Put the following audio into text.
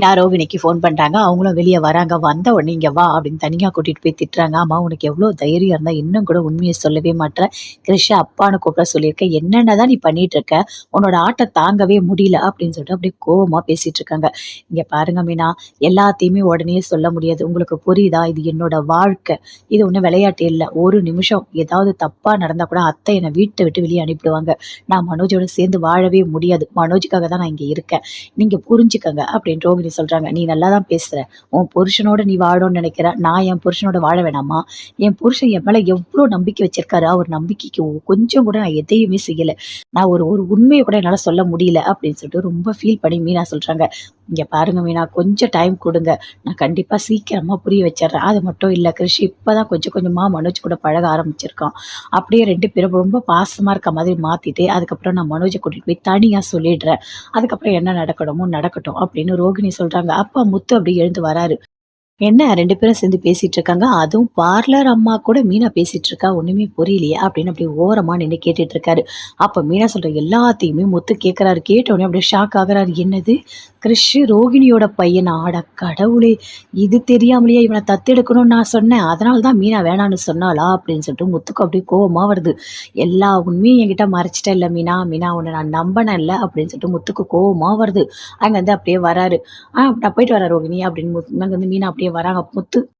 நான் ரோகிணிக்கு ஃபோன் பண்ணுறாங்க அவங்களும் வெளியே வராங்க. வந்த உடனே இங்கே வா அப்படின்னு தனியாக கூட்டிகிட்டு போய் திட்டுறாங்க. அம்மா உனக்கு எவ்வளோ தைரியம் இருந்தால் இன்னும் கூட உண்மையை சொல்லவே மாட்ற. கிருஷா அப்பான்னு கூப்பிட சொல்லியிருக்கேன். என்னென்ன தான் நீ பண்ணிட்டு இருக்க? உன்னோட ஆட்டை தாங்கவே முடியல அப்படின்னு சொல்லிட்டு அப்படியே கோபமாக பேசிட்டு இருக்காங்க. இங்கே பாருங்க மீனா, எல்லாத்தையுமே உடனே சொல்ல முடியாது. உங்களுக்கு புரியுதா? இது என்னோட வாழ்க்கை. இது ஒன்றும் விளையாட்டு இல்லை ஒரு நிமிஷம் ஏதாவது தப்பாக நடந்தால் கூட அத்தை என்னை வீட்டை விட்டு வெளியே அனுப்பிடுவாங்க. நான் மனோஜோட சேர்ந்து வாழவே முடியாது. மனோஜுக்காக தான் நான் இங்கே இருக்கேன். நீங்கள் புரிஞ்சுக்கங்க அப்படின்னு ரோகிணி சொல்றாங்க. நீ நல்லா தான் பேசுற. உன் புருஷனோட நீ வாழணும்னு நினைக்கிற. நான் என் புருஷனோட வாழ வேணாமா? என் புருஷன் என் மேல எவ்வளோ நம்பிக்கை வச்சிருக்காரு. அவர் நம்பிக்கைக்கு கொஞ்சம் கூட நான் எதையுமே செய்யல. நான் ஒரு ஒரு உண்மையை கூட என்னால சொல்ல முடியல அப்படின்னு சொல்லிட்டு ரொம்ப ஃபீல் பண்ணி மீனா சொல்றாங்க. இங்கே பாருங்க மீனா, கொஞ்சம் டைம் கொடுங்க நான் கண்டிப்பாக சீக்கிரமாக புரிய வச்சிட்றேன் அது மட்டும் இல்லை கிருஷி இப்போ தான் கொஞ்சம் கொஞ்சமாக மனோஜ் கூட பழக ஆரம்பிச்சிருக்கான். அப்படியே ரெண்டு பேரும் ரொம்ப பாசமாக இருக்க மாதிரி மாற்றிட்டு அதுக்கப்புறம் நான் மனோஜை கூட்டிகிட்டு போய் தனியாக சொல்லிடுறேன். அதுக்கப்புறம் என்ன நடக்கணுமோ நடக்கட்டும் அப்படின்னு ரோகிணி சொல்கிறாங்க அப்பா முத்து அப்படியே எழுந்து வராரு. என்ன ரெண்டு பேரும் சேர்ந்து பேசிட்டு இருக்காங்க. அதுவும் பார்லர் அம்மா கூட மீனா பேசிட்டு இருக்கா. ஒண்ணுமே புரியலையே அப்படின்னு அப்படியே ஓரமா நின்று கேட்டுட்டு இருக்காரு. அப்ப மீனா சொல்ற எல்லாத்தையுமே முத்து கேட்குறாரு கேட்ட உடனே அப்படியே ஷாக் ஆகுறாரு. என்னது? கிறிஷ் ரோகிணியோட பையன் ஆட கடவுளே! இது தெரியாமலையே இவனை தத்தெடுக்கணும்னு நான் சொன்னேன். அதனால தான் மீனா வேணான்னு சொன்னாளா? அப்படின்னு சொல்லிட்டு முத்துக்கு அப்படியே கோபமாக வருது. எல்லா உண்மையும் என்கிட்ட மறைச்சிட்டல்ல மீனா. மீனா உன்னை நான் நம்பனேன்ல அப்படின்னு சொல்லிட்டு முத்துக்கு கோபமாக வருது. அங்கருந்து அப்படியே வராரு. ஆ நான் போயிட்டு வரேன் ரோகிணி அப்படின்னு முத் அங்க வந்து மீனா அப்படியே வராங்க. முத்து